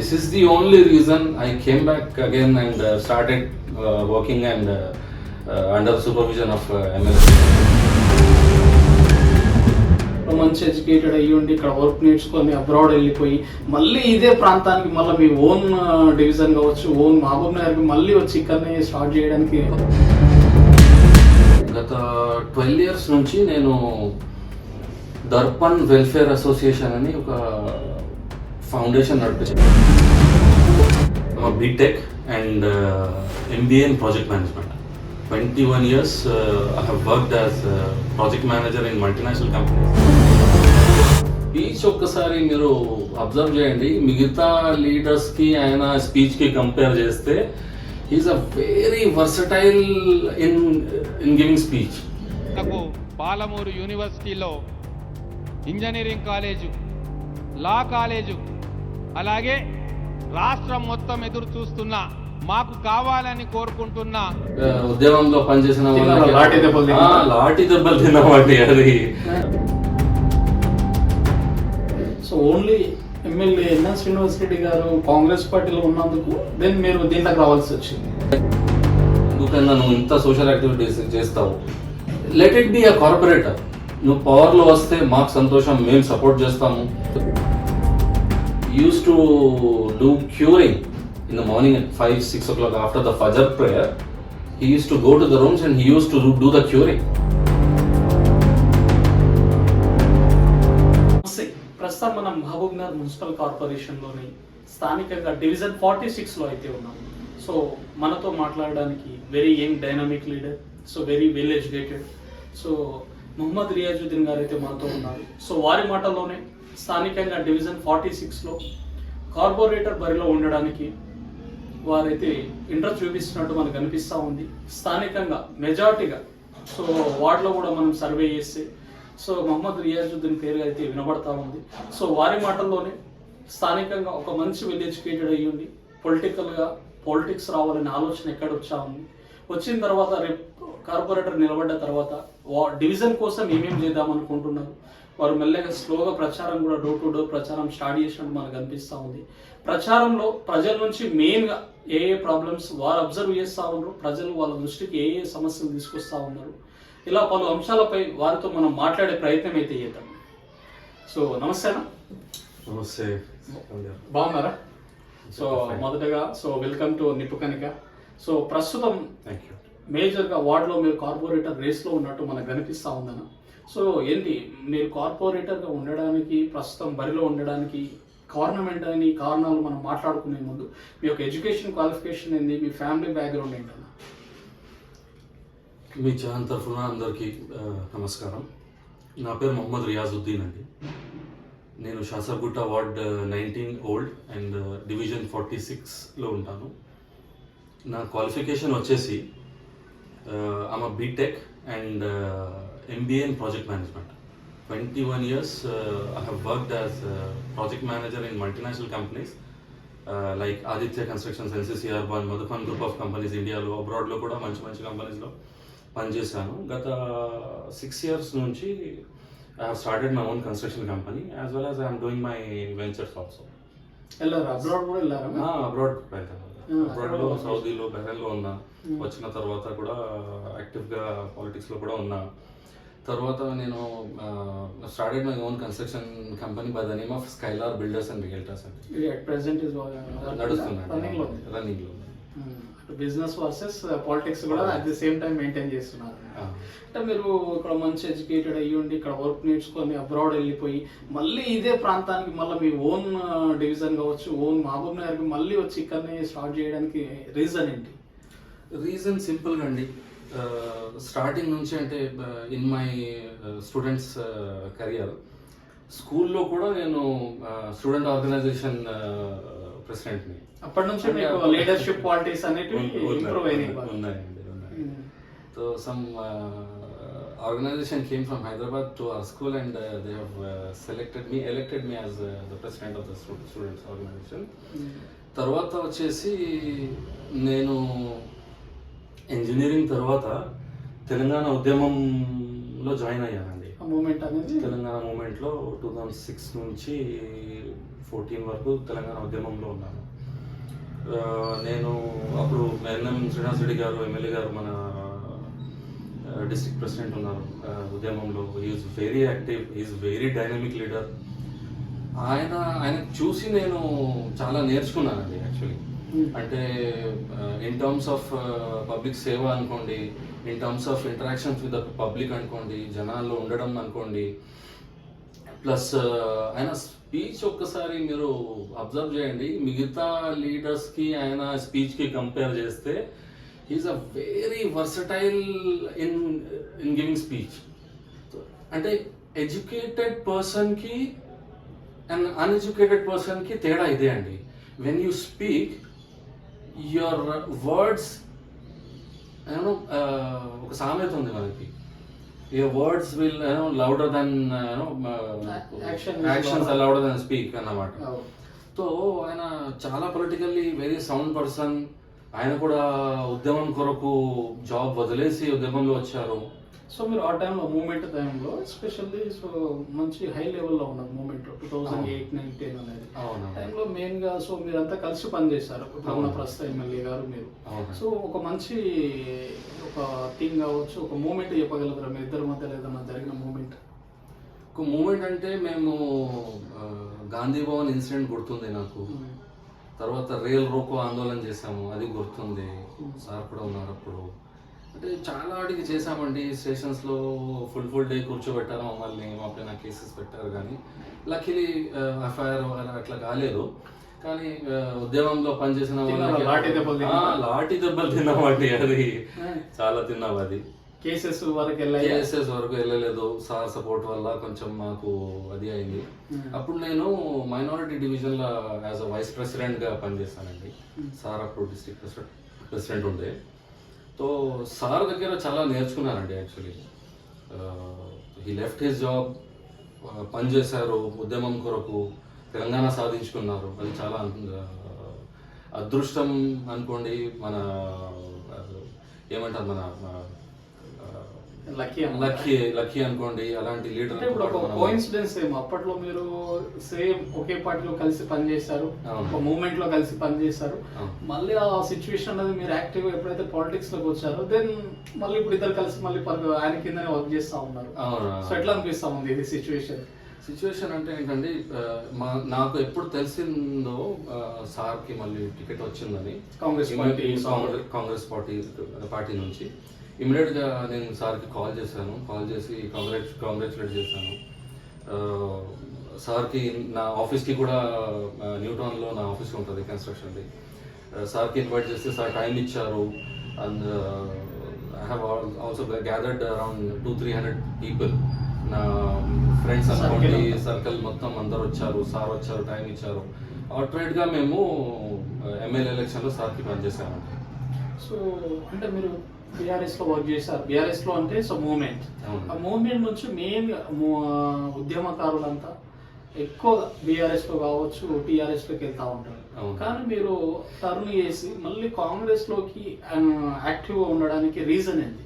This is the only reason I came back again and uh, started uh, working and uh, uh, under the supervision of uh, MLC. మంచి educated అయ్యి ఉండి ఇక్కడ work నేర్చుకొని abroad వెళ్ళిపోయి మళ్ళీ ఇదే ప్రాంతానికి మళ్ళీ మీ ఓన్ డివిజన్ కావచ్చు ఓన్ మహబూబ్ నగర్కి మళ్ళీ వచ్చి ఇక్కడనే స్టార్ట్ చేయడానికి గత ట్వెల్వ్ ఇయర్స్ నుంచి నేను దర్పణ్ వెల్ఫేర్ అసోసియేషన్ అని ఒక foundation నడిపించాను BTech and MBA in project management twenty one years I have worked as project manager in multinational companies speech ఒక్కసారి మీరు అబ్జర్వ్ చేయండి. మిగతా లీడర్స్కి ఆయన స్పీచ్కి కంపేర్ చేస్తే is a very versatile in in giving speech నాకు పాలమూరు యూనివర్సిటీలో ఇంజనీరింగ్ కాలేజు లా కాలేజు అలాగే రాష్ట్రం మొత్తం ఎదురు చూస్తున్న మాకు కావాలని కోరుకుంటున్న ఉద్యమంలో పనిచేసిన లాఠీ దెబ్బలు? లాఠీ దెబ్బలు తిన్నామండి అది. So only MLA NS Srinivas Reddy garu Congress పార్టీలో ఉన్నందుకు దెన్ మీరు దీంట్లోకి రావాల్సి వచ్చింది. ఎందుకన్నా నువ్వు ఇంత సోషల్ యాక్టివిటీస్ చేస్తావు? Let it be a corporator నువ్వు పవర్లో వస్తే మాకు సంతోషం మేము సపోర్ట్ చేస్తాము. Used to do curing in the morning at five six o'clock after the Fajr prayer he used to go to the rooms and he used to do the curing ప్రస్తుతం మనం Mahabubnagar municipal కార్పొరేషన్లోని స్థానికంగా డివిజన్ ఫార్టీ సిక్స్లో అయితే ఉన్నాం. So మనతో మాట్లాడడానికి very young dynamic leader so very well educated so Mohammed Riazuddin garu అయితే మనతో ఉన్నారు. సో వారి మాటల్లోనే స్థానికంగా డివిజన్ ఫార్టీ సిక్స్లో కార్పొరేటర్ బరిలో ఉండడానికి వారైతే ఇంట్రెస్ట్ చూపిస్తున్నట్టు మనకు అనిపిస్తూ ఉంది. స్థానికంగా మెజార్టీగా. సో వార్డులో కూడా మనం సర్వే చేస్తే సో మహమ్మద్ రియాజుద్దీన్ పేరు అయితే వినబడతా ఉంది. సో వారి మాటల్లోనే స్థానికంగా ఒక మంచి వెల్ ఎడ్యుకేటెడ్ అయ్యి పొలిటికల్గా పాలిటిక్స్ రావాలనే ఆలోచన ఎక్కడ వచ్చా ఉంది? వచ్చిన తర్వాత రేపు కార్పొరేటర్ నిలబడ్డ తర్వాత వా డివిజన్ కోసం ఏమేమి చేద్దాం అనుకుంటున్నారు? వారు మెల్లగా స్లోగా ప్రచారం కూడా డోర్ టు డోర్ ప్రచారం స్టార్ట్ చేసినట్టు మనకు అనిపిస్తూ ఉంది. ప్రచారంలో ప్రజల నుంచి మెయిన్గా ఏ ఏ ప్రాబ్లమ్స్ వారు అబ్జర్వ్ చేస్తూ ఉన్నారు. ప్రజలు వాళ్ళ దృష్టికి ఏ ఏ సమస్యలు తీసుకొస్తా ఉన్నారు. ఇలా పలు అంశాలపై వారితో మనం మాట్లాడే ప్రయత్నం అయితే చేద్దాం. సో నమస్తే అన్న. నమస్తే. బాగున్నారా? సో మొదటగా సో వెల్కమ్ టు నిప్పు కనిక. సో ప్రస్తుతం థ్యాంక్ యూ మేజర్గా వార్డులో మీరు కార్పొరేటర్ రేస్లో ఉన్నట్టు మనకు కనిపిస్తూ ఉందన్న. సో ఏంటి మీరు కార్పొరేటర్గా ఉండడానికి ప్రస్తుతం బరిలో ఉండడానికి కారణం ఏంటని కారణాలు మనం మాట్లాడుకునే ముందు మీ యొక్క ఎడ్యుకేషన్ క్వాలిఫికేషన్ ఏంది మీ ఫ్యామిలీ బ్యాక్గ్రౌండ్ ఏంటన్న? మీ ఛానల్ తరఫున అందరికీ నమస్కారం. నా పేరు మొహమ్మద్ రియాజుద్దీన్ అండి. నేను Shasargutta ward nineteen old and division forty సిక్స్లో ఉంటాను. నా క్వాలిఫికేషన్ వచ్చేసి ఆమె BTech and MBA in project management twenty one years I have worked as project manager in multinational companies like Aditya constructions NCC urban Madhuban group of companies ఇండియాలో అబ్రాడ్లో కూడా మంచి మంచి కంపెనీస్లో పనిచేశాను. గత సిక్స్ ఇయర్స్ నుంచి I have started my own construction company as well as I'm doing my ventures also వెళ్ళారా? అబ్రాడ్ కూడా వెళ్ళారా? అబ్రాడ్ వెళ్తాను అబ్రాడ్లో abroad. సౌదీలో బెహ్రెన్లో ఉన్నా. వచ్చిన తర్వాత కూడా యాక్టివ్గా పాలిటిక్స్లో కూడా ఉన్నా. తర్వాత నేను started my own construction company by the name of Skylar builders and. Realtors అండి అట్ ప్రెసెంట్ ఇస్ నడుస్తుంది రన్నింగ్లో బిజినెస్ వర్సెస్ పాలిటిక్స్ కూడా at the same time maintain చేస్తున్నారు. అంటే మీరు ఇక్కడ మంచి ఎడ్యుకేటెడ్ అయ్యి ఉండి ఇక్కడ వర్క్ నేర్చుకొని అబ్రాడ్ వెళ్ళిపోయి మళ్ళీ ఇదే ప్రాంతానికి మళ్ళీ మీ ఓన్ డివిజన్ కావచ్చు ఓన్ మహబూబ్ నగర్కి మళ్ళీ వచ్చి ఇక్కడనే స్టార్ట్ చేయడానికి రీజన్ ఏంటి? రీజన్ సింపుల్గా అండి. స్టార్టింగ్ నుంచి అంటే ఇన్ మై స్టూడెంట్స్ కెరియర్ స్కూల్లో కూడా నేను స్టూడెంట్ ఆర్గనైజేషన్ ప్రెసిడెంట్ని అప్పటి నుంచి లీడర్షిప్ క్వాలిటీస్ అనేవి so some organization came from Hyderabad to our school and they have selected me elected me as the president of the students organization తర్వాత వచ్చేసి నేను ఇంజనీరింగ్ తర్వాత తెలంగాణ ఉద్యమంలో జాయిన్ అయ్యానండి. ఆ మూమెంట్ అనేది? తెలంగాణ మూమెంట్లో టూ థౌజండ్ సిక్స్ నుంచి ఫోర్టీన్ వరకు తెలంగాణ ఉద్యమంలో ఉన్నాను. నేను అప్పుడు ఎన్ఎం శ్రీనివాస్ రెడ్డి గారు ఎమ్మెల్యే గారు మన డిస్ట్రిక్ట్ ప్రెసిడెంట్ ఉన్నారు. ఉద్యమంలో. Is very active is very dynamic leader ఆయన ఆయన చూసి నేను చాలా నేర్చుకున్నానండి యాక్చువల్లీ. అంటే ఇన్ టర్మ్స్ ఆఫ్ పబ్లిక్ సేవ అనుకోండి in terms of interactions with the public అనుకోండి జనాల్లో ఉండడం అనుకోండి ప్లస్ uh, ఆయన స్పీచ్ ఒక్కసారి మీరు అబ్జర్వ్ చేయండి. మిగతా లీడర్స్కి ఆయన స్పీచ్కి కంపేర్ చేస్తే is a very versatile in in giving speech అంటే ఎడ్యుకేటెడ్ పర్సన్కి అండ్ అన్ఎడ్యుకేటెడ్ పర్సన్కి తేడా ఇదే అండి. When you speak your words you know ఒక సామెత ఉంది మనకి your words will you know louder than actions louder. Louder than speak అన్నమాట అవును. సో ఆయన చాలా పొలిటికల్లీ వెరీ సౌండ్ పర్సన్ ఆయన కూడా ఉద్యమం కొరకు జాబ్ వదిలేసి ఉద్యమంలో వచ్చారు సో మీరు ఆ టైంలో మూమెంట్ టైంలో ఎస్పెషల్లీ సో మంచి హై లెవెల్లో ఉన్నది movement two thousand eight nine ten అనేది. అవును టైంలో మెయిన్గా సో మీరంతా కలిసి పనిచేశారు. అవును. ప్రస్తుత ఎమ్మెల్యే గారు మీరు. సో ఒక మంచి ఒక థింగ్ కావచ్చు ఒక మూమెంట్ చెప్పగలుగుతారా? మీ ఇద్దరి మధ్యలో ఏదైనా జరిగిన మూమెంట్ ఒక మూమెంట్ అంటే మేము గాంధీ భవన్ ఇన్సిడెంట్ గుర్తుంది నాకు. తర్వాత రేల్ రోకో ఆందోళన చేశాము అది గుర్తుంది. సార్ కూడా ఉన్నారు అప్పుడు. అంటే చాలా వాటికి చేశామండి. స్టేషన్స్లో ఫుల్ ఫుల్ డే కూర్చోబెట్టారు మమ్మల్ని మా పైన కేసెస్ పెట్టారు కానీ. లక్కీలీ ఎఫ్ఐఆర్ అట్లా కాలేదు. కానీ ఉద్యమంలో పనిచేసిన లాఠీ దెబ్బలు తిన్నామండి. అది చాలా తిన్నాం అది. కేసెస్ వరకు కేఎస్ఎస్ వరకు వెళ్ళలేదు. సార్ సపోర్ట్ వల్ల కొంచెం మాకు అది అయింది. అప్పుడు నేను మైనారిటీ డివిజన్లో యాజ్ అ వైస్ ప్రెసిడెంట్గా పనిచేస్తానండి సార్ అప్పుడు డిస్ట్రిక్ట్ ప్రెసిడెంట్ ఉండే. సో సార్ దగ్గర చాలా నేర్చుకున్నానండి actually. He left his job పని చేశారు ఉద్యమం కొరకు తెలంగాణ సాధించుకున్నారు. అది చాలా అదృష్టం అనుకోండి మన ఏమంటారు మన లక్కీ లక్కీ లక్కీ అనుకోండి అలాంటి లీడర్ ఇప్పుడు ఒక కోయిన్సిడెన్స్ ఏమో. అప్పట్లో మీరు సేమ్ ఒకే పార్టీలో కలిసి పనిచేశారు. ఒక మూమెంట్లో కలిసి పనిచేశారు. మళ్ళీ ఆ సిచ్యువేషన్ అనేది మీరు యాక్టివ్ ఎప్పుడైతే పాలిటిక్స్లోకి వచ్చారో దెన్ మళ్ళీ ఇప్పుడు ఇద్దరు కలిసి మళ్ళీ పని- ఆయన కిందనే వర్క్ చేస్తా ఉన్నారు. సో ఎట్లా అనిపిస్తా ఉంది ఇది సిచ్యువేషన్ సిచ్యువేషన్ అంటే ఏంటంటే ఆ, మా నాకు ఎప్పుడు తెలిసిందో సార్కి మళ్ళీ టికెట్ వచ్చిందని. Congress party Congress Congress party party నుంచి. ఇమీడియట్గా నేను సార్కి కాల్ చేశాను. కాల్ చేసి కాంగ్రెస్ కాంగ్రాచులేట్ చేశాను. సార్కి నా ఆఫీస్కి కూడా న్యూటౌన్లో నా ఆఫీస్ ఉంటుంది కన్స్ట్రక్షన్ది. సార్కి ఇన్వైట్ చేస్తే సార్ టైం ఇచ్చారు. And I have also gathered around two three hundred people నా ఫ్రెండ్స్ అనుకోండి. సర్కిల్ మొత్తం. అందరు వచ్చారు. సార్ వచ్చారు టైం ఇచ్చారు. ఆల్టర్నేట్గా మేము ఎమ్మెల్యే ఎలక్షన్లో సార్కి పనిచేసామండి సో అంటే మీరు బీఆర్ఎస్లో వర్క్ చేశారు. బీఆర్ఎస్లో అంటే సో మూమెంట్. ఆ మూమెంట్ నుంచి మెయిన్ ఉద్యమకారులంతా ఎక్కువ బీఆర్ఎస్లో కావచ్చు టీఆర్ఎస్లోకి వెళ్తా ఉంటారు. కానీ మీరు టర్న్ చేసి మళ్ళీ కాంగ్రెస్లోకి యాక్టివ్గా ఉండడానికి రీజన్ ఏంటి?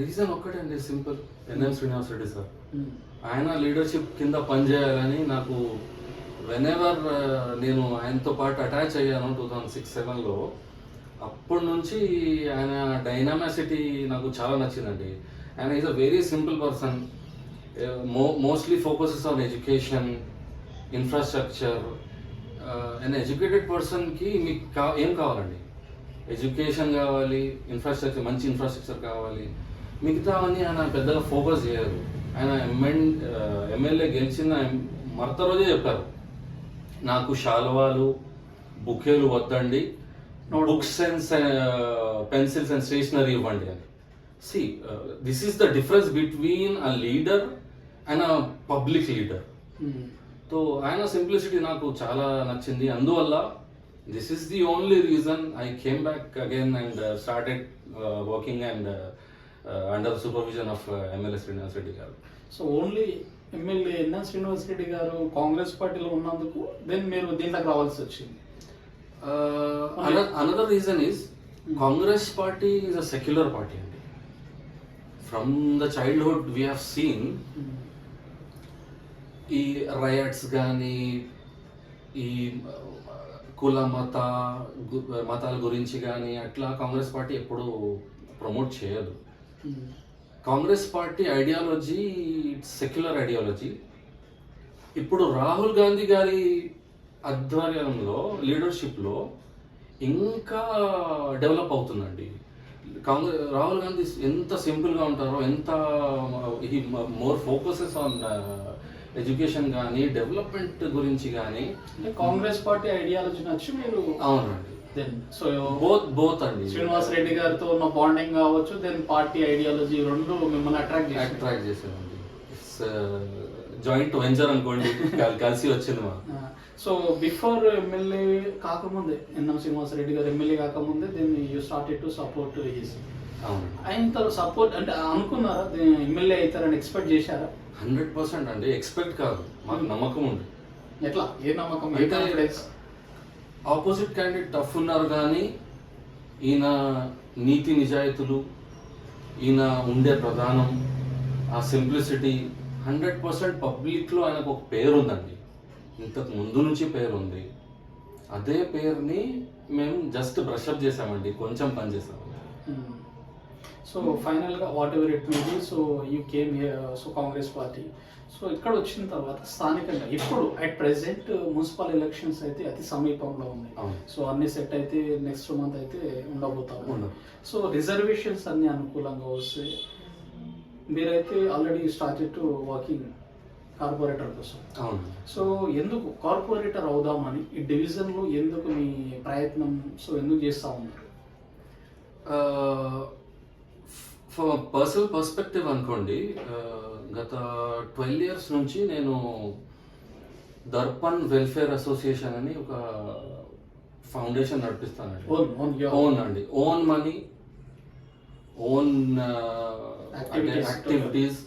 Reason ఒక్కటండి simple NM Srinivas Reddy sir. ఆయన లీడర్షిప్ కింద పనిచేయాలని నాకు వెనెవర్ నేను ఆయనతో పాటు అటాచ్ అయ్యాను టూ థౌజండ్ సిక్స్ సెవెన్లో అప్పటి నుంచి ఆయన డైనామాసిటీ నాకు చాలా నచ్చిందండి. ఆయన is a very simple person. మో mostly focuses on education infrastructure and educated పర్సన్కి మీకు కా ఏం కావాలండి? ఎడ్యుకేషన్ కావాలి ఇన్ఫ్రాస్ట్రక్చర్ మంచి ఇన్ఫ్రాస్ట్రక్చర్ కావాలి. మిగతావన్నీ ఆయన పెద్దగా ఫోకస్ చేయరు. ఆయన ఎంఎన్ ఎమ్మెల్యే గెలిచిన మరత రోజే చెప్పారు. నాకు శాలువాలు బుకేలు వద్దండి. Books and pencils and stationery ఇవ్వండి అని. See this is the difference between a leader and a public leader so ఆయన సింప్లిసిటీ నాకు చాలా నచ్చింది. అందువల్ల this is the only reason I came back again and started working and under supervision of MLA Srinivas Reddy garu. So only MLA NN Srinivas Reddy garu Congress పార్టీలో ఉన్నందుకు then మీరు దీంట్లోకి రావాల్సి వచ్చింది. Another reason is Congress party is a secular party అండి from the childhood we have seen ఈ riots కానీ ఈ కుల మత మతాల గురించి కానీ అట్లా కాంగ్రెస్ పార్టీ ఎప్పుడూ ప్రమోట్ చేయదు. Congress party ideology secular ideology ఇప్పుడు రాహుల్ గాంధీ గారి ఆధ్వర్యంలో లీడర్షిప్లో ఇంకా డెవలప్ అవుతుందండి. కాంగ్రెస్ రాహుల్ గాంధీ ఎంత సింపుల్గా ఉంటారో ఎంత ఈ మోర్ ఫోకసెస్ ఆన్ ఎడ్యుకేషన్ కానీ డెవలప్మెంట్ గురించి కానీ కాంగ్రెస్ పార్టీ ఐడియాలజీ నచ్చి మీరు అవునండి. దెన్ సో బోత్ బోత్ అండి. శ్రీనివాస్ రెడ్డి గారితో ఉన్న బాండింగ్ కావచ్చు దెన్ పార్టీ ఐడియాలజీ రెండు మిమ్మల్ని అట్రాక్ట్ అట్రాక్ట్ చేసేదండి జాయింట్ వెంచర్ అనుకోండి కల్- కలిసి వచ్చింది మా సో బిఫోర్ ఎమ్మెల్యే కాకముందే ఎన్ఎం శ్రీనివాస్ రెడ్డి గారు ఎమ్మెల్యే కాకముందే then you started to support అవునండి ఆయన సపోర్ట్ అంటే అనుకున్నారా? ఎమ్మెల్యే అవుతారని ఎక్స్పెక్ట్ చేశారా? హండ్రెడ్ పర్సెంట్ అండి. ఎక్స్పెక్ట్ కాదు. మాకు నమ్మకం ఉంది. ఎట్లా? ఏ నమ్మకం? కాన్ఫిడెన్స్ ఆపోజిట్ క్యాండిడేట్ టఫ్ ఉన్నారు కానీ ఈయన నీతి నిజాయితీలు ఈయన ఉండే ప్రధానం ఆ సింప్లిసిటీ హండ్రెడ్ పర్సెంట్ పబ్లిక్లో ఆయనకు ఒక పేరు ఉందండి ఇంతకు ముందు నుంచి పేరు ఉంది. అదే పేరుని మేము జస్ట్ బ్రషప్ చేసామండి కొంచెం పని చేసామండి సో ఫైనల్గా whatever it may so you came so Congress party so ఇక్కడ వచ్చిన తర్వాత స్థానికంగా ఇప్పుడు అట్ ప్రెసెంట్ మున్సిపల్ ఎలక్షన్స్ అయితే అతి సమీపంలో ఉన్నాయి. అవును. సో అన్ని సెట్ అయితే నెక్స్ట్ మంత్ అయితే ఉండబోతాము ఉండవు. సో రిజర్వేషన్స్ అన్ని అనుకూలంగా వస్తే మీరైతే already started to walking corporator కోసం. సో ఎందుకు? కార్పొరేటర్ అవుదామని ఈ డివిజన్లో ఎందుకు మీ ప్రయత్నం? సో ఎందుకు చేస్తా ఉన్నారు? పర్సనల్ పర్స్పెక్టివ్ అనుకోండి గత ట్వెల్వ్ ఇయర్స్ నుంచి నేను దర్పణ్ వెల్ఫేర్ అసోసియేషన్ అని ఒక ఫౌండేషన్ నడిపిస్తానండి. ఓన్ అండి. Own money own. యాక్టివిటీస్.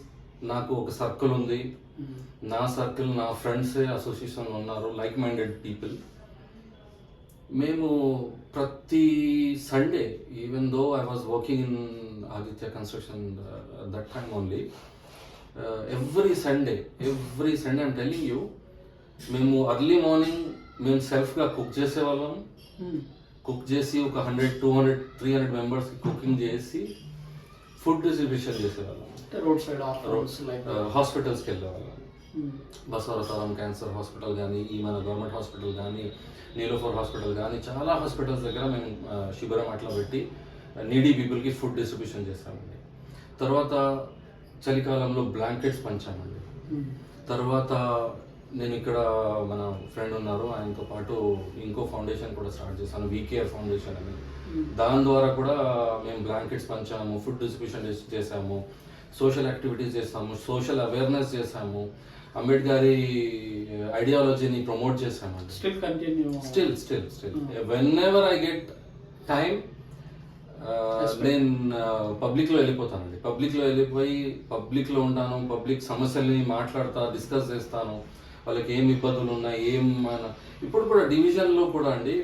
నాకు ఒక సర్కిల్ ఉంది. నా సర్కిల్ నా ఫ్రెండ్స్ అసోసియేషన్లో ఉన్నారు లైక్ మైండెడ్ పీపుల్ మేము ప్రతి Sunday even though I was working in Aditya construction that time only every Sunday every Sunday I'm telling you మేము అర్లీ మార్నింగ్ మేము సెల్ఫ్గా కుక్ చేసేవాళ్ళం. కుక్ చేసి ఒక hundred two hundred three hundred మెంబర్స్కి cooking చేసి ఫుడ్ డిస్ట్రిబ్యూషన్ చేసేవాళ్ళం. Road side of roads like హాస్పిటల్స్కి వెళ్ళేవాళ్ళం. బసవరతరం క్యాన్సర్ హాస్పిటల్ కానీ ఈ మన గవర్నమెంట్ హాస్పిటల్ కానీ నీలోఫర్ హాస్పిటల్ కానీ చాలా హాస్పిటల్స్ దగ్గర మేము శిబిరం అట్లా పెట్టి నీడీ పీపుల్కి ఫుడ్ డిస్ట్రిబ్యూషన్ చేస్తామండి. తర్వాత చలికాలంలో బ్లాంకెట్స్ పంచామండి. తర్వాత నేను ఇక్కడ మన ఫ్రెండ్ ఉన్నారు ఆయనతో పాటు ఇంకో ఫౌండేషన్ కూడా స్టార్ట్ చేశాను వీకేఆర్ ఫౌండేషన్ అని. దాని ద్వారా కూడా మేము బ్లాంకెట్స్ పంచాము ఫుడ్ డిస్ట్రిబ్యూషన్ చేసాము సోషల్ యాక్టివిటీస్ చేస్తాము సోషల్ అవేర్నెస్ చేసాము అంబేద్కర్ ఐడియాలజీని ప్రమోట్ చేసామండి still continue still still still. Whenever I get time. నేను పబ్లిక్లో వెళ్ళిపోతానండి. పబ్లిక్లో వెళ్ళిపోయి పబ్లిక్లో ఉంటాను పబ్లిక్ సమస్యల్ని మాట్లాడతా డిస్కస్ చేస్తాను. వాళ్ళకి ఏం ఇబ్బందులు ఉన్నాయి ఏం ఇప్పుడు కూడా డివిజన్లో కూడా అండి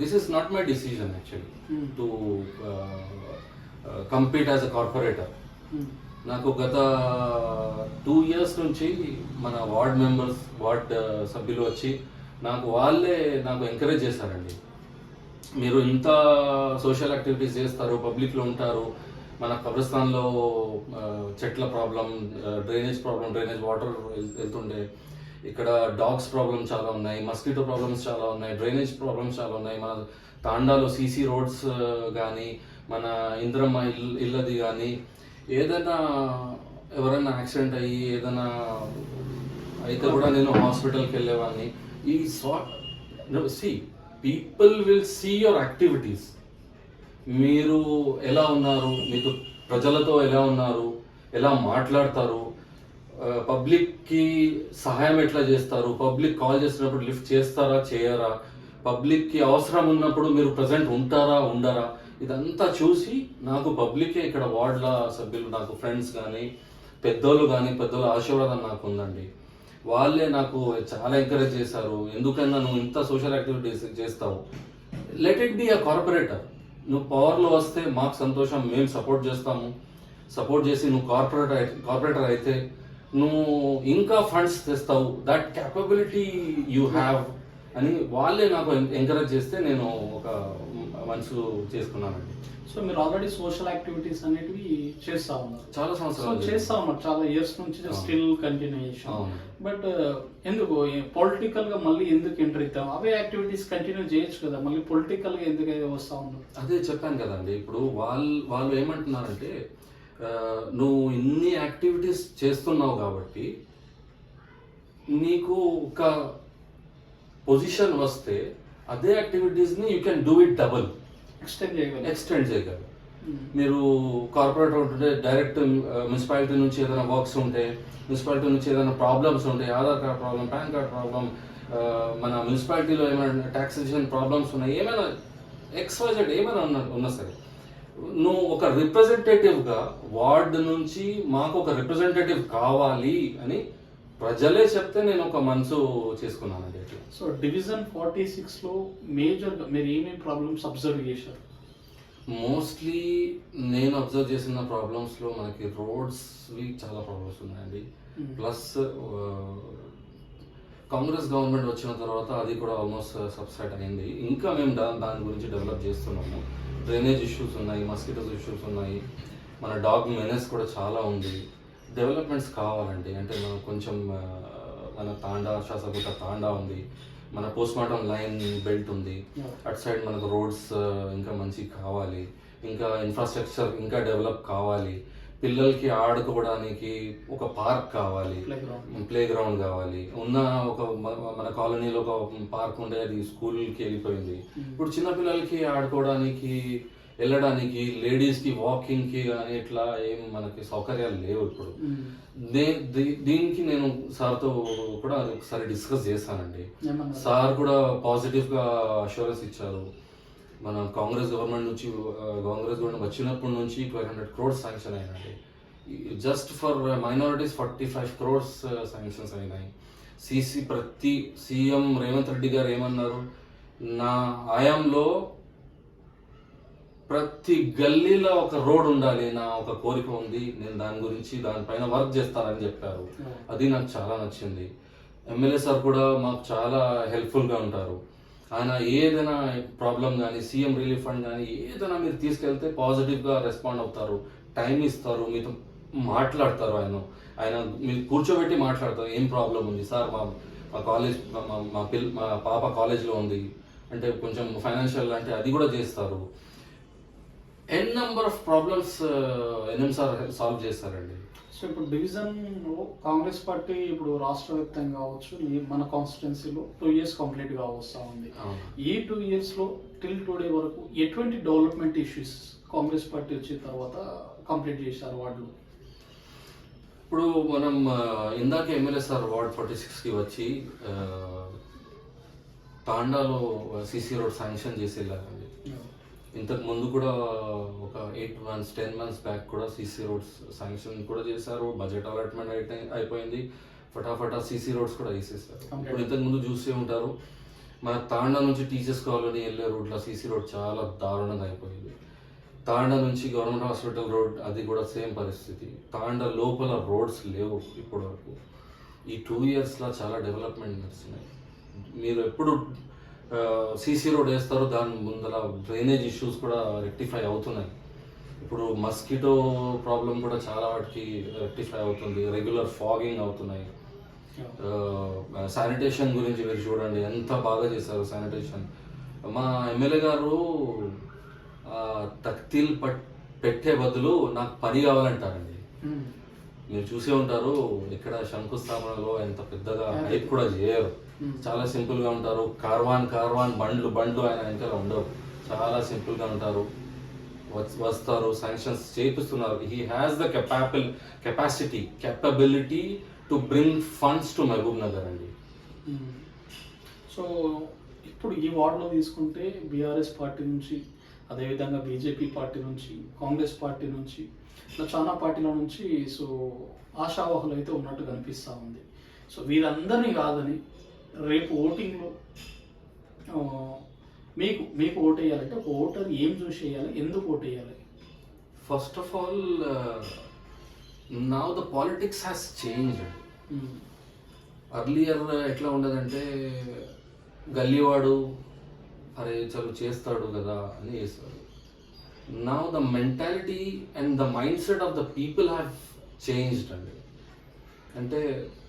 this is not my decision actually. To compete as a corporator నాకు గత టూ ఇయర్స్ నుంచి మన వార్డ్ మెంబర్స్ వార్డ్ సభ్యులు వచ్చి నాకు వాళ్ళే నాకు ఎంకరేజ్ చేశారండి. మీరు ఇంత సోషల్ యాక్టివిటీస్ చేస్తారు పబ్లిక్లో ఉంటారు. మన కబ్రస్థాన్లో చెట్ల problem drainage problem drainage water వెళ్తుండే ఇక్కడ డాగ్స్ ప్రాబ్లమ్ చాలా ఉన్నాయి మస్కిటో ప్రాబ్లమ్స్ చాలా ఉన్నాయి డ్రైనేజ్ ప్రాబ్లమ్స్ చాలా ఉన్నాయి. మన తాండాలో సీసీ రోడ్స్ కానీ మన ఇంద్రమ్మ ఇల్ ఇల్లది కానీ ఏదైనా ఎవరైనా యాక్సిడెంట్ అయ్యి ఏదైనా అయితే కూడా నేను హాస్పిటల్కి వెళ్ళేవాడిని. ఈ sort C people will see your activities మీరు ఎలా ఉన్నారు? మీకు ప్రజలతో ఎలా ఉన్నారు? ఎలా మాట్లాడతారు? పబ్లిక్కి సహాయం ఎట్లా చేస్తారు? పబ్లిక్ కాల్ చేసినప్పుడు లిఫ్ట్ చేస్తారా? చేయరా? పబ్లిక్కి అవసరం ఉన్నప్పుడు మీరు ప్రజెంట్ ఉంటారా? ఉండరా? ఇదంతా చూసి నాకు పబ్లికే ఇక్కడ వార్డుల సభ్యులు నాకు ఫ్రెండ్స్ కానీ పెద్దోళ్ళు కానీ పెద్దోళ్ళ ఆశీర్వాదం నాకు ఉందండి. వాళ్ళే నాకు చాలా ఎంకరేజ్ చేశారు. ఎందుకన్నా నువ్వు ఇంత సోషల్ యాక్టివిటీస్ చేస్తావు? Let it be a corporator నువ్వు పవర్లో వస్తే మాకు సంతోషం మేము సపోర్ట్ చేస్తాము. సపోర్ట్ చేసి నువ్వు కార్పొరేట్ కార్పొరేటర్ అయితే నువ్వు ఇంకా ఫండ్స్ తెస్తావు. దట్ క్యాపబిలిటీ యూ హ్యావ్ అని వాళ్ళే నాకు ఎంకరేజ్ చేస్తే నేను ఒక మనసు చేసుకున్నానండి సో మీరు ఆల్రెడీ సోషల్ యాక్టివిటీస్ అనేటివి చేస్తా ఉన్నారు. చాలా సో సంవత్సరాలు చేస్తా ఉన్నారు. చాలా ఇయర్స్ నుంచి. స్టిల్ కంటిన్యూషన్ అవును. బట్ ఎందుకు పొలిటికల్గా మళ్ళీ ఎందుకు ఎంటర్ ఇద్దాం అవే యాక్టివిటీస్ కంటిన్యూ చేయొచ్చు కదా. మళ్ళీ పొలిటికల్గా ఎందుకు వస్తా ఉన్నారు? అదే చెప్పాను కదండి. ఇప్పుడు వాళ్ళు వాళ్ళు ఏమంటున్నారంటే నువ్వు ఇన్ని యాక్టివిటీస్ చేస్తున్నావు కాబట్టి నీకు ఒక పొజిషన్ వస్తే అదే యాక్టివిటీస్ని you can do it double extend చేయగలరు. ఎక్స్టెండ్ చేయగలరు. Hmm. మీరు కార్పొరేటర్ ఉంటుంటే డైరెక్ట్ మున్సిపాలిటీ నుంచి ఏదైనా వర్క్స్ ఉంటే మున్సిపాలిటీ నుంచి ఏదైనా ప్రాబ్లమ్స్ ఉంటాయి Aadhaar card problem PAN card problem మన మున్సిపాలిటీలో ఏమైనా ట్యాక్సేషన్ ప్రాబ్లమ్స్ ఉన్నాయి ఏమైనా ఎక్స్వైజెడ్ ఏమైనా ఉన్నా ఉన్నా సరే నువ్వు ఒక రిప్రజెంటేటివ్గా వార్డు నుంచి మాకు ఒక రిప్రజెంటేటివ్ కావాలి అని ప్రజలే చెప్తే నేను ఒక మనసు చేసుకున్నానండి అట్లా సో డివిజన్ ఫార్టీ సిక్స్లో మేజర్ మీరు ఏమేమి ప్రాబ్లమ్స్ అబ్జర్వ్ చేశారు? మోస్ట్లీ నేను అబ్జర్వ్ చేసిన ప్రాబ్లమ్స్లో మనకి రోడ్స్వి చాలా ప్రాబ్లమ్స్ ఉన్నాయండి. Hmm. ప్లస్ కాంగ్రెస్ గవర్నమెంట్ వచ్చిన తర్వాత అది కూడా ఆల్మోస్ట్ సబ్సైడ్ అయింది. ఇంకా మేము దాని గురించి డెవలప్ చేస్తున్నాము. డ్రైనేజ్ ఇష్యూస్ ఉన్నాయి మస్కిటోస్ ఇష్యూస్ ఉన్నాయి. మన డాగ్ మెనెస్ కూడా చాలా ఉంది. డెవలప్మెంట్స్ కావాలండి. అంటే మనం కొంచెం మన తాండా శాసగుట్ట తాండా ఉంది. మన పోస్ట్ మార్టం లైన్ బెల్ట్ ఉంది. అటు సైడ్ మనకు రోడ్స్ ఇంకా మంచి కావాలి. ఇంకా ఇన్ఫ్రాస్ట్రక్చర్ ఇంకా డెవలప్ కావాలి. పిల్లలకి ఆడుకోవడానికి ఒక పార్క్ కావాలి. ప్లే గ్రౌండ్ కావాలి. ఉన్న ఒక మన కాలనీలో ఒక పార్క్ ఉండే అది స్కూల్కి వెళ్ళిపోయింది. ఇప్పుడు చిన్న పిల్లలకి ఆడుకోవడానికి వెళ్ళడానికి లేడీస్కి వాకింగ్కి కానీ ఇట్లా ఏం మనకి సౌకర్యాలు లేవు ఇప్పుడు. దీనికి నేను సార్తో కూడా ఒకసారి డిస్కస్ చేశానండి. ఏమన్నారు? సార్ కూడా పాజిటివ్గా అష్యూరెన్స్ ఇచ్చారు. మన కాంగ్రెస్ గవర్నమెంట్ నుంచి కాంగ్రెస్ గవర్నమెంట్ వచ్చినప్పటి నుంచి ట్వెల్వ్ హండ్రెడ్ క్రోడ్స్ శాంక్షన్ అయినాయి just for minorities forty five crores sanctions అయినాయి. సిసి ప్రతి సీఎం రేవంత్ రెడ్డి గారు ఏమన్నారు? నా ఆయాంలో ప్రతి గల్లీలో ఒక రోడ్ ఉండాలి. నా ఒక కోరిక ఉంది. నేను దాని గురించి దానిపైన వర్క్ చేస్తానని చెప్పారు. అది నాకు చాలా నచ్చింది. ఎమ్మెల్యే సార్ కూడా మాకు చాలా హెల్ప్ఫుల్గా ఉంటారు. ఆయన ఏదైనా ప్రాబ్లం కానీ సీఎం రిలీఫ్ ఫండ్ కానీ ఏదైనా మీరు తీసుకెళ్తే పాజిటివ్గా రెస్పాండ్ అవుతారు. టైం ఇస్తారు. మీతో మాట్లాడతారు ఆయన. ఆయన మీరు కూర్చోబెట్టి మాట్లాడతారు. ఏం ప్రాబ్లం ఉంది? సార్ మా మా కాలేజ్ మా- పిల్ మా పాప కాలేజ్లో ఉంది. అంటే కొంచెం ఫైనాన్షియల్ అంటే అది కూడా చేస్తారు. N number of problems NM sir solve చేస్తారండి. సో ఇప్పుడు డివిజన్లో కాంగ్రెస్ పార్టీ ఇప్పుడు రాష్ట్ర వ్యాప్తంగా కావచ్చు ఈ మన కాన్స్టిట్యున్సీలో టూ ఇయర్స్ కంప్లీట్గా వస్తా ఉంది. ఈ టూ ఇయర్స్లో టిల్ టుడే వరకు ఎటువంటి డెవలప్మెంట్ ఇష్యూస్ కాంగ్రెస్ పార్టీ వచ్చిన తర్వాత కంప్లీట్ చేశారు వాళ్ళు ఇప్పుడు మనం ఇందాక ఎమ్మెల్యే సార్ వార్డ్ ఫార్టీ సిక్స్కి వచ్చి తాండాలో సీసీ రోడ్ శాంక్షన్ చేసి వెళ్ళారండి ఇంతకు ముందు కూడా ఒక eight months ten months back కూడా సీసీ రోడ్స్ శాంక్షన్ కూడా చేశారు. బడ్జెట్ అలాట్మెంట్ అయితే అయిపోయింది. ఫటాఫటా సీసీ రోడ్స్ కూడా వేసేసారు ఇప్పుడు ఇంతకు ముందు చూసే ఉంటారు. మన తాండా నుంచి టీచర్స్ కాలనీ వెళ్ళే రూట్లో సీసీ రోడ్ చాలా దారుణంగా అయిపోయింది. తాండా నుంచి గవర్నమెంట్ హాస్పిటల్ రోడ్ అది కూడా సేమ్ పరిస్థితి. తాండా లోపల రోడ్స్ లేవు ఇప్పటి వరకు ఈ టూ ఇయర్స్లో చాలా డెవలప్మెంట్ నడుస్తున్నాయి మీరు ఎప్పుడు సీసీ రోడ్ వేస్తారో దాని ముందర డ్రైనేజ్ ఇష్యూస్ కూడా రెక్టిఫై అవుతున్నాయి. ఇప్పుడు మస్కిటో ప్రాబ్లం కూడా చాలా వాటికి రెక్టిఫై అవుతుంది రెగ్యులర్ ఫాగింగ్ అవుతున్నాయి. శానిటేషన్ గురించి మీరు చూడండి ఎంత బాగా చేశారు శానిటేషన్ మా ఎమ్మెల్యే గారు తక్తీల్ పట్ పెట్టే బదులు నాకు పని కావాలంటారండి. మీరు చూసే ఉంటారు ఇక్కడ శంకుస్థాపనలో ఎంత పెద్దగా హైప్ కూడా చేయరు. చాలా సింపుల్గా ఉంటారు. కార్వాన్ కార్వాన్ బండ్లు బండ్లు ఆయన వెనకాల ఉండవు. చాలా సింపుల్గా ఉంటారు. వస్- వస్తారు శాంక్షన్స్ చేపిస్తున్నారు. He has the capable capacity capability to bring funds to Mahabubnagar అండి. సో ఇప్పుడు ఈ వార్డులో తీసుకుంటే బీఆర్ఎస్ పార్టీ నుంచి అదేవిధంగా బీజేపీ పార్టీ నుంచి కాంగ్రెస్ పార్టీ నుంచి ఇట్లా చాలా పార్టీల నుంచి సో ఆశావాహులు అయితే ఉన్నట్టు కనిపిస్తూ ఉంది. సో వీరందరినీ కాదని రేపు ఓటింగ్లో మీకు మీకు ఓటు వేయాలంటే ఒక ఓటర్ ఏం చూసి వేయాలి ఎందుకు ఓటు వేయాలి? First of all now the politics has change. Earlier ఎట్లా ఉండదంటే గల్లీవాడు అరే చలో చేస్తాడు కదా అని చేస్తాడు now the mentality and the mind set of the people have changed అండి. అంటే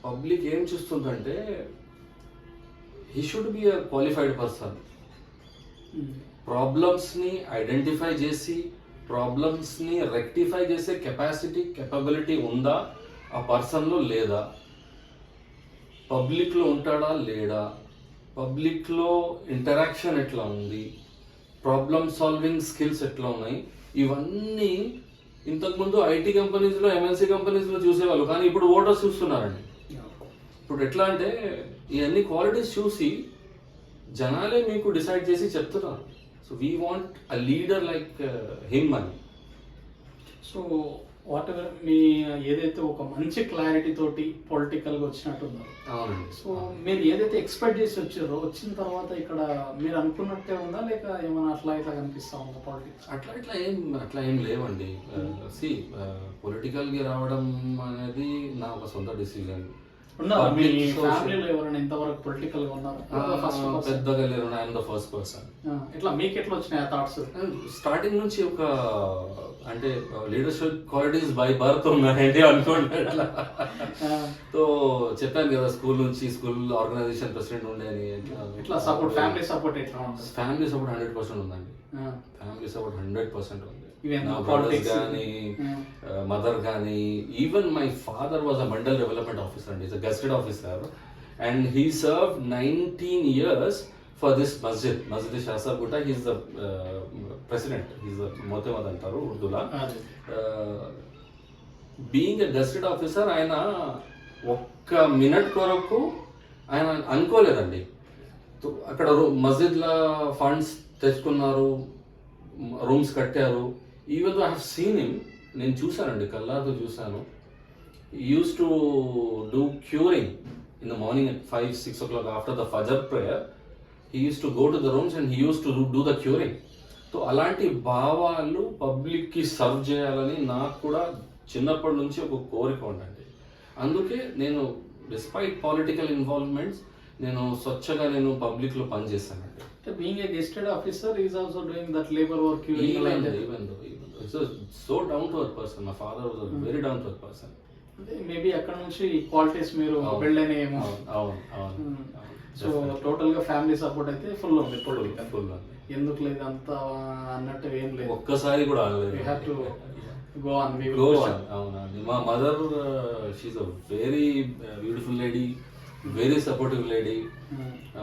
పబ్లిక్ ఏం చూస్తుందంటే he should be a qualified person. ప్రాబ్లమ్స్ని ఐడెంటిఫై చేసి ప్రాబ్లమ్స్ని రెక్టిఫై చేసే కెపాసిటీ కెపబిలిటీ ఉందా? ఆ పర్సన్లో లేదా? పబ్లిక్లో ఉంటాడా? లేడా? పబ్లిక్లో ఇంటరాక్షన్ ఎట్లా ఉంది? ప్రాబ్లమ్ సాల్వింగ్ స్కిల్స్ ఎట్లా ఉన్నాయి? ఇవన్నీ ఇంతకుముందు ఐటీ కంపెనీస్లో ఎంఎన్సీ కంపెనీస్లో చూసేవాళ్ళు. కానీ ఇప్పుడు ఓటర్స్ చూస్తున్నారండి. ఇప్పుడు ఎట్లా అంటే ఇవన్నీ క్వాలిటీస్ చూసి జనాలే మీకు డిసైడ్ చేసి చెప్తున్నారు. So we want a leader like him అని. సో వాట్ ఎవర్ మీ ఏదైతే ఒక మంచి క్లారిటీ తోటి పొలిటికల్గా వచ్చినట్టున్నారు అవునండి. సో మీరు ఏదైతే ఎక్స్పెక్ట్ చేసి వచ్చారో వచ్చిన తర్వాత ఇక్కడ మీరు అనుకున్నట్టే ఉందా? లేక ఏమైనా అట్లా ఇట్లా కనిపిస్తా ఉందా పాలిటిక్స్ అట్లా ఇట్లా ఏం అట్లా ఏం లేవండి. సి పొలిటికల్గా రావడం అనేది నా ఒక సొంత డిసిజన్ మీ Public social- ఫ్యామిలీలో ఎవరైనా ఇంతవరకు పొలిటికల్గా ఉన్నారా? ఫస్ట్ పెద్దగా లేరు. ఐఎమ్ ద ఫస్ట్ పర్సన్ ఇట్లా మీకు ఎట్లా వచ్చినాయి ఆ థాట్స్ స్టార్టింగ్ నుంచి ఒక అంటే లీడర్షిప్ క్వాలిటీస్ బై బర్త్ ఉన్నాయండి అనుకోండి అట్లా సో చెప్పాను కదా స్కూల్ నుంచి స్కూల్ ఆర్గనైజేషన్ ప్రెసిడెంట్ ఉండే అని ఇట్లా సపోర్ట్ ఫ్యామిలీ సపోర్ట్ ఎట్లా ఉంటుంది ఫ్యామిలీ సపోర్ట్ హండ్రెడ్ పర్సెంట్ ఉందండి. ఫ్యామిలీ సపోర్ట్ హండ్రెడ్ పర్సెంట్ ఉంది. నా. బ్రదర్స్ కానీ. మదర్ కానీ even my father was a mandal development officer అండి is a gazetted officer and he serve nineteen years for this Masjid Masjid Shasab Gutta he's the president he's మోతేమద్ అంటారు ఉర్దూలా being ఎ గెస్టెడ్ officer ఆయన ఒక్క minute కొరకు ఆయన అనుకోలేదండి. అక్కడ మస్జిద్ల ఫండ్స్ తెచ్చుకున్నారు రూమ్స్ కట్టారు. Even I have seen him నేను చూశానండి కల్లాతో చూశాను. Use to do curing in the morning at five six o'clock after the Fajr prayer he use to go to the rooms and he use to do the curing so అలాంటి భావాలు పబ్లిక్కి serve చేయాలని నాకు కూడా చిన్నప్పటి నుంచి ఒక కోరిక ఉండండి అందుకే నేను డిస్పైట్ పొలిటికల్ ఇన్వాల్వ్మెంట్స్ నేను స్వచ్ఛగా నేను పబ్లిక్లో పనిచేశానండి. అంటే being a gazetted officer is also doing that labour work Even So, so down to earth person. My father was a very down to earth person. Maybe అక్కడ నుంచి క్వాలిటీస్ మీరు. Build ఏమో అవును, అవును, Hmm. సో. టోటల్గా ఫ్యామిలీ సపోర్ట్ అయితే full ఉంది full అండి. ఎందుకు లేదు అంత అన్నట్టు ఏం లేదు. ఒక్కసారి కూడా ఆగలేదు. Have to go on we Go on. అవునండి మా mother she's a very beautiful lady very supportive lady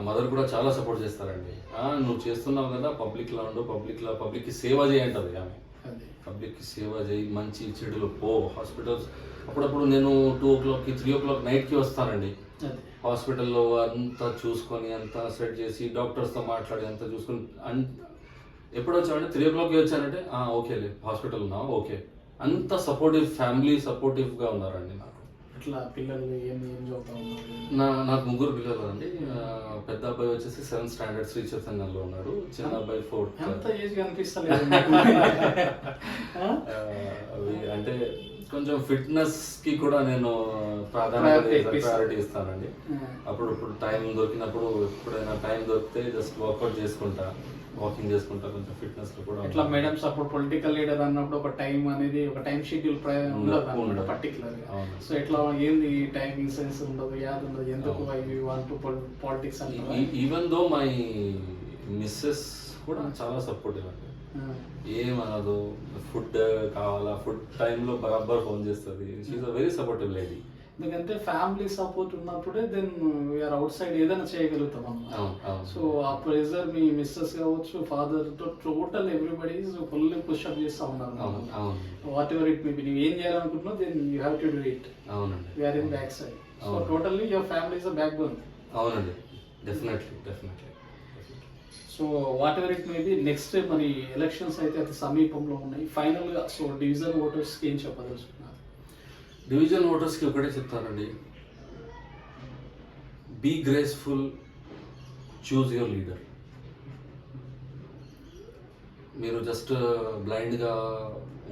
mother కూడా చాలా సపోర్ట్ చేస్తారండి. నువ్వు చేస్తున్నావు కదా పబ్లిక్లో ఉండు పబ్లిక్లో పబ్లిక్కి సేవ చేయంటది ఆమె. పబ్లిక్కి సేవ చేయి మంచి చెడులు. పో హాస్పిటల్స్. అప్పుడప్పుడు నేను టూ ఓ క్లాక్కి త్రీ ఓ క్లాక్ నైట్కి వస్తానండి. హాస్పిటల్లో అంతా చూసుకొని అంతా సెట్ చేసి డాక్టర్స్తో మాట్లాడి అంతా చూసుకొని అన్ ఎప్పుడు వచ్చామంటే త్రీ ఓ క్లాక్కి వచ్చానంటే "ఆ, ఓకేలే హాస్పిటల్ ఉన్నావు? ఓకే. అంత సపోర్టివ్ ఫ్యామిలీ సపోర్టివ్గా ఉన్నారండి నాకు. అట్లా పిల్లలు ఏం ఏం చదువుతా ఉన్నారు? నా నాకు ముగ్గురు పిల్లలు అండి పెద్ద అబ్బాయి వచ్చేసి సెవెంత్ స్టాండర్డ్ శ్రీ చైతన్యంలో ఉన్నాడు. చిన్న అబ్బాయి ఫోర్త్. ఎంత ఏజ్ కనిపిస్తలేదు అంటే కొంచెం ఫిట్నెస్కి కూడా నేను ప్రాధాన్యత. ప్రయారిటీ ఇస్తానండి. అప్పుడు ఇప్పుడు టైం దొరికినప్పుడు ఎప్పుడైనా టైం దొరికితే జస్ట్ వర్కౌట్ చేసుకుంటా. వాకింగ్ చేసుకుంటా కొంచెం ఫిట్నెస్లో కూడా ఎట్లా మేడం సపోర్ట్ పొలిటికల్ లీడర్ అన్నప్పుడు ఒక టైం అనేది ఒక టైం షెడ్యూల్ ఉండదు. పర్టికులర్. సో ఎట్లా ఏంది టైమింగ్ సెన్స్ ఉండదు యాద్ ఉండదు ఎందుకు ఐ వాంట్ టు పాలిటిక్స్ అంటారా? ఈవెన్ దో మై మిస్సెస్ కూడా చాలా సపోర్టివ్ అండి. ఏమనదు ఫుడ్ కావాలా ఫుడ్ టైంలో బరాబర్ ఫోన్ చేస్తుంది. She's a very supportive lady ఎందుకంటే ఫ్యామిలీ సపోర్ట్ ఉన్నప్పుడే దెన్ వీఆర్ అవుట్ సైడ్ ఏదైనా చేయగలుగుతాం అన్నమాట. అవును సో ఆ ప్రెజర్ మీ మిస్సెస్ కావచ్చు ఫాదర్తో టోటల్ ఎవ్రీబడి ఫుల్ పుష్అప్ చేస్తా ఉన్నారు వాట్ ఎవర్ ఇట్ మేబీ నువ్వు ఏం చేయాలనుకుంటున్నావు then you have to do it అవునండి. We're in back side so. Totally your family is a backbone అవునండి. Definitely definitely so whatever it maybe next మరి elections అయితే అతి సమీపంలో ఉన్నాయి. ఫైనల్గా సో డివిజన్ ఓటర్స్కి ఏం చెప్పదలుచుకున్నారు? డివిజన్ ఓటర్స్కి ఒకటే చెప్తానండి. Be graceful choose your leader మీరు జస్ట్ బ్లైండ్గా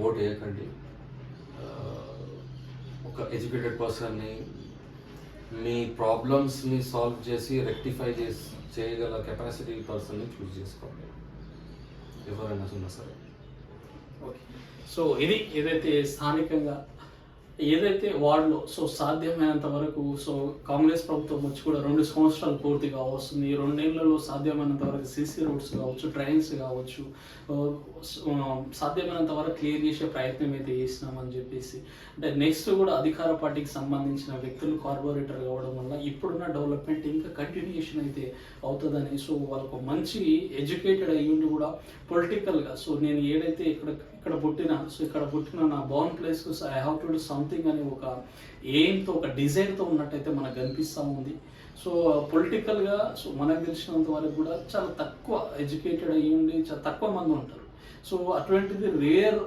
ఓట్ వేయకండి. Uh, ఒక ఎడ్యుకేటెడ్ పర్సన్ని మీ ప్రాబ్లమ్స్ని సాల్వ్ చేసి రెక్టిఫై చేసి చేయగల కెపాసిటీ పర్సన్ని చూస్ చేసుకోండి. ఎవరైనా ఉన్నా సరే. ఓకే సో ఇది ఏదైతే స్థానికంగా ఏదైతే వార్డులో సో సాధ్యమైనంత వరకు సో కాంగ్రెస్ ప్రభుత్వం వచ్చి కూడా రెండు సంవత్సరాలు పూర్తిగా వస్తుంది ఈ రెండేళ్ళలో సాధ్యమైనంత వరకు సీసీ రోడ్స్ కావచ్చు ట్రైన్స్ కావచ్చు సాధ్యమైనంత వరకు క్లియర్ చేసే ప్రయత్నం అయితే చేసినామని చెప్పేసి. అంటే నెక్స్ట్ కూడా అధికార పార్టీకి సంబంధించిన వ్యక్తులు కార్పొరేటర్ కావడం వల్ల ఇప్పుడున్న డెవలప్మెంట్ ఇంకా కంటిన్యూషన్ అయితే అవుతుందని సో వాళ్ళకు మంచి ఎడ్యుకేటెడ్ అయ్యుండి కూడా పొలిటికల్గా సో నేను ఏదైతే ఇక్కడ ఇక్కడ పుట్టిన సో ఇక్కడ పుట్టిన నా born place I have to do something అని ఒక ఎయిమ్తో ఒక డిజైన్తో ఉన్నట్టయితే మనకు కనిపిస్తూ ఉంది. సో పొలిటికల్గా సో మనకు తెలిసినంత వరకు కూడా చాలా తక్కువ ఎడ్యుకేటెడ్ అయ్యి ఉండి చాలా తక్కువ మంది ఉంటారు. సో అటువంటిది రేర్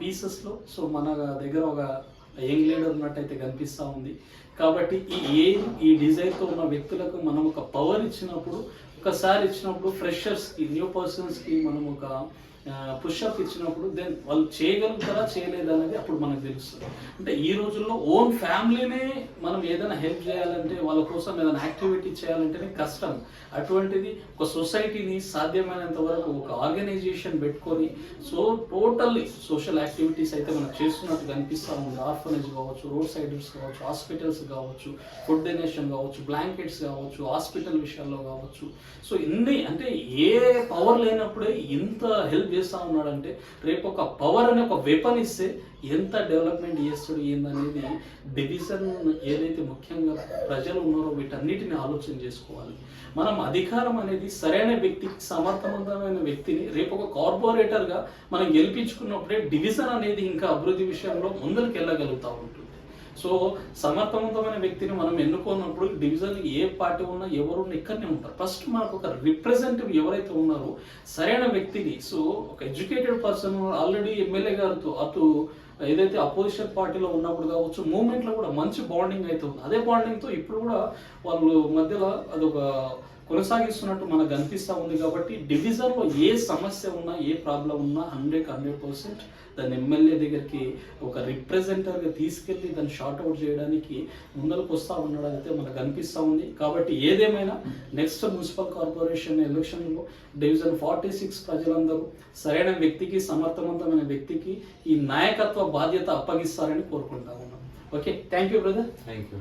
పీసెస్లో సో మన దగ్గర ఒక యంగ్ లీడర్ ఉన్నట్టయితే కనిపిస్తూ ఉంది. కాబట్టి ఈ ఎయిమ్ ఈ డిజైన్తో ఉన్న వ్యక్తులకు మనం ఒక పవర్ ఇచ్చినప్పుడు ఒకసారి ఇచ్చినప్పుడు ఫ్రెషర్స్కి న్యూ పర్సన్స్కి మనం ఒక పుష్అప్ ఇచ్చినప్పుడు దెన్ వాళ్ళు చేయగలుగుతారా చేయలేదా అనేది అప్పుడు మనకు తెలుస్తుంది. అంటే ఈ రోజుల్లో ఓన్ ఫ్యామిలీనే మనం ఏదైనా హెల్ప్ చేయాలంటే వాళ్ళ కోసం ఏదైనా యాక్టివిటీ చేయాలంటేనే కష్టం. అటువంటిది ఒక సొసైటీని సాధ్యమైనంత వరకు ఒక ఆర్గనైజేషన్ పెట్టుకొని సో టోటల్లీ సోషల్ యాక్టివిటీస్ అయితే మనం చేస్తున్నట్టు కనిపిస్తూ ఉంది. ఆర్ఫనేజ్ కావచ్చు రోడ్ సైడర్స్ కావచ్చు హాస్పిటల్స్ కావచ్చు ఫుడ్ డొనేషన్ కావచ్చు బ్లాంకెట్స్ కావచ్చు హాస్పిటల్ విషయాల్లో కావచ్చు. సో ఇన్ని అంటే ఏ పవర్ లేనప్పుడే ఇంత హెల్ప్ చేస్తూ ఉన్నాడంటే రేపు ఒక పవర్ అనే ఒక వెపన్ ఇస్తే ఎంత డెవలప్మెంట్ చేస్తాడు ఏందనేది డివిజన్ ఏదైతే ముఖ్యంగా ప్రజలు ఉన్నారో వీటన్నిటిని ఆలోచన చేసుకోవాలి. మనం అధికారం అనేది సరైన వ్యక్తికి సమర్థవంతమైన వ్యక్తిని రేపు ఒక కార్పొరేటర్గా మనం గెలిపించుకున్నప్పుడే డివిజన్ అనేది ఇంకా అభివృద్ధి విషయంలో ముందరికి వెళ్ళగలుగుతూ ఉంటుంది. సో సమర్థవంతమైన వ్యక్తిని మనం ఎన్నుకున్నప్పుడు డివిజన్ ఏ పార్టీ ఉన్నా ఎవరు ఇక్కడనే ఉంటారు. ఫస్ట్ మనకు ఒక రిప్రజెంటేటివ్ ఎవరైతే ఉన్నారో సరైన వ్యక్తిని సో ఒక ఎడ్యుకేటెడ్ పర్సన్ ఆల్రెడీ ఎమ్మెల్యే గారితో అటు ఏదైతే అపోజిషన్ పార్టీలో ఉన్నప్పుడు కావచ్చు మూమెంట్లో కూడా మంచి బాండింగ్ అయితే ఉంది. అదే బాండింగ్తో ఇప్పుడు కూడా వాళ్ళు మధ్యలో అదొక కొనసాగిస్తున్నట్టు మనకు అనిపిస్తూ ఉంది కాబట్టి డివిజన్లో ఏ సమస్య ఉన్నా ఏ ప్రాబ్లం ఉన్నా హండ్రెడ్ హండ్రెడ్ పర్సెంట్ దాని ఎమ్మెల్యే దగ్గరికి ఒక రిప్రజెంటర్గా తీసుకెళ్ళి దాన్ని షార్ట్ అవుట్ చేయడానికి ముందరకు వస్తూ ఉన్నాడు అయితే మనకు అనిపిస్తూ ఉంది. కాబట్టి ఏదేమైనా నెక్స్ట్ మున్సిపల్ కార్పొరేషన్ ఎలక్షన్లో డివిజన్ ఫార్టీ సిక్స్ ప్రజలందరూ సరైన వ్యక్తికి సమర్థవంతమైన వ్యక్తికి ఈ నాయకత్వ బాధ్యత అప్పగిస్తారని కోరుకుంటా ఉన్నాం. Okay thank you brother thank you